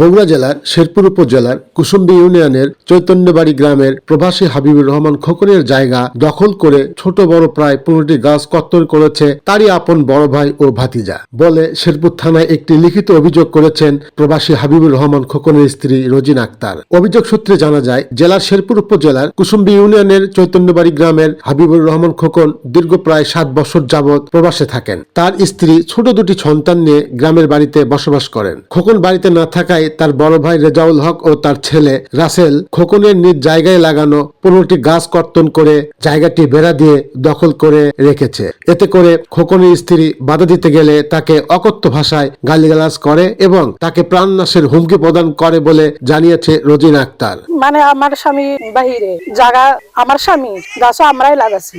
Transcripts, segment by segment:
বগুড়া জেলার, শেরপুর উপজেলার কুসুম্বি ইউনিয়নের, চৈতন্যবাড়ি গ্রামের প্রবাসী হাবিবুর রহমান খোকনের জায়গা দখল করে ছোট বড় প্রায় পনেরোটি গাছ কত্তর করেছে তারই আপন বড় ভাই ও ভাতিজা বলে শেরপুর থানায় একটি লিখিত অভিযোগ করেছেন প্রবাসী হাবিবুর রহমান খোকনের স্ত্রী রোজিন আক্তার। অভিযোগ সূত্রে জানা যায়, জেলার শেরপুর উপজেলার কুসুম্বি ইউনিয়নের, চৈতন্যবাড়ি গ্রামের হাবিবুর রহমান খোকন দীর্ঘ প্রায় সাত বছর যাবৎ প্রবাসে থাকেন। তার স্ত্রী ছোট দুটি সন্তান নিয়ে গ্রামের বাড়িতে বসবাস করেন। খোকন বাড়িতে না থাকায় তার বড় ভাই রেজাউল হক ও তার ছেলে রাসেল খোকনের নিজ জায়গায় লাগানো পনেরোটি গাছ কর্তন করে জায়গাটি বেড়া দিয়ে দখল করে রেখেছে। এতে করে খোকনের স্ত্রী বাধা দিতে গেলে তাকে অকথ্য ভাষায় গালিগালাজ করে এবং তাকে প্রাণনাশের হুমকি প্রদান করে বলে জানিয়েছে রোজিনা আক্তার। মানে আমার স্বামী বাহিরে, জায়গা আমার স্বামী গাছ আমরাই লাগাছি।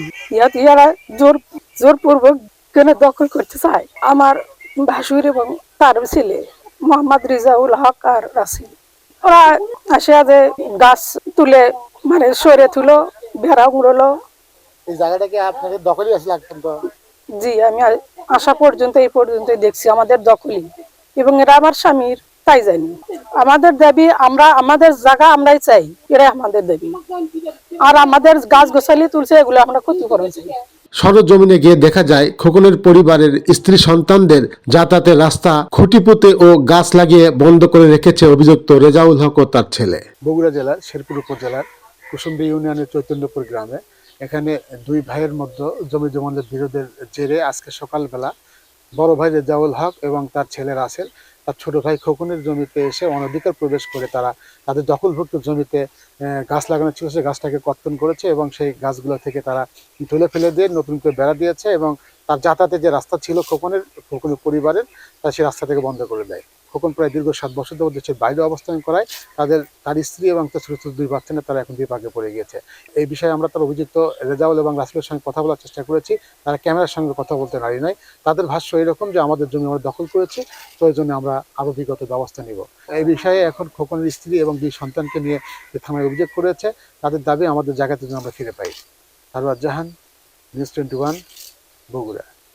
ইয়ারা জোর, জোরপূর্বক কেন দখল করতে চায়? আমার ভাসুর এবং তার ছেলে। মোহাম্মদ রিজাউল হক আর রাসিল। ওরা আসে যে গাছ তুলে মানে সরে তুলো ভেড়া উড়লো। এই জায়গাটা কি আপনাদের দখলই তো? জি আমি আসা পর্যন্ত এই পর্যন্ত দেখছি আমাদের দখলই। এবং এরা আমার স্বামীর তাই জানি। আমাদের দাবি আমরা আমাদের জায়গা আমরাই চাই এরাই আমাদের দাবি। আর আমাদের গাছ গোছালি তুলছে এগুলো আমরা ক্ষতিপূরণ চাই। সরজমিনে গিয়ে দেখা যায়, খোকনের পরিবারের স্ত্রী সন্তানদের যাতায়াতের রাস্তা খুঁটি পুঁতে ও গাছ লাগিয়ে বন্ধ করে রেখেছে অভিযুক্ত রেজাউল হক ও তার ছেলে। বগুড়া জেলার শেরপুর উপজেলার কুসুম্বি ইউনিয়নের চৈতন্যপুর গ্রামে এখানে দুই ভাইয়ের মধ্যে জমি জমানের বিরোধের জেরে আজকে সকালবেলা বড় ভাই রেজাউল হক এবং তার ছেলে রাসেল তার ছোট ভাই খোকনের জমিতে এসে অনধিকার প্রবেশ করে তারা তাদের দখলভুক্ত জমিতে গাছ লাগানো ছিল, সে গাছটাকে কর্তন করেছে এবং সেই গাছগুলো থেকে তারা তুলে ফেলে দিয়ে নতুন করে বেড়া দিয়েছে এবং তার যাতায়াতের যে রাস্তা ছিল খোকনের খোকনের পরিবারের, তা সেই রাস্তা থেকে বন্ধ করে দেয়। খোকন প্রায় দীর্ঘ সাত বছর ধরে দেশের বাইরে অবস্থান করায় তাদের, তার স্ত্রী এবং তার ছোট ছোট দুই বাচ্চা তারা এখন বিপাকে পড়ে গিয়েছে। এই বিষয়ে আমরা তার অভিযুক্ত রেজাউল এবং রাসেলের সঙ্গে কথা বলার চেষ্টা করেছি। তারা ক্যামেরার সঙ্গে কথা বলতে নারী নয়। তাদের ভাষ্য এরকম যে, আমাদের জমি আমরা দখল করেছি প্রয়োজনে আমরা আরও বিগত ব্যবস্থা নিব। এই বিষয়ে এখন খোকনের স্ত্রী এবং দুই সন্তানকে নিয়ে থানায় অভিযোগ করেছে, তাদের দাবি আমাদের জায়গাতে যেন আমরা ফিরে পাই। Sarwar Jahan, news twenty one, Bogura.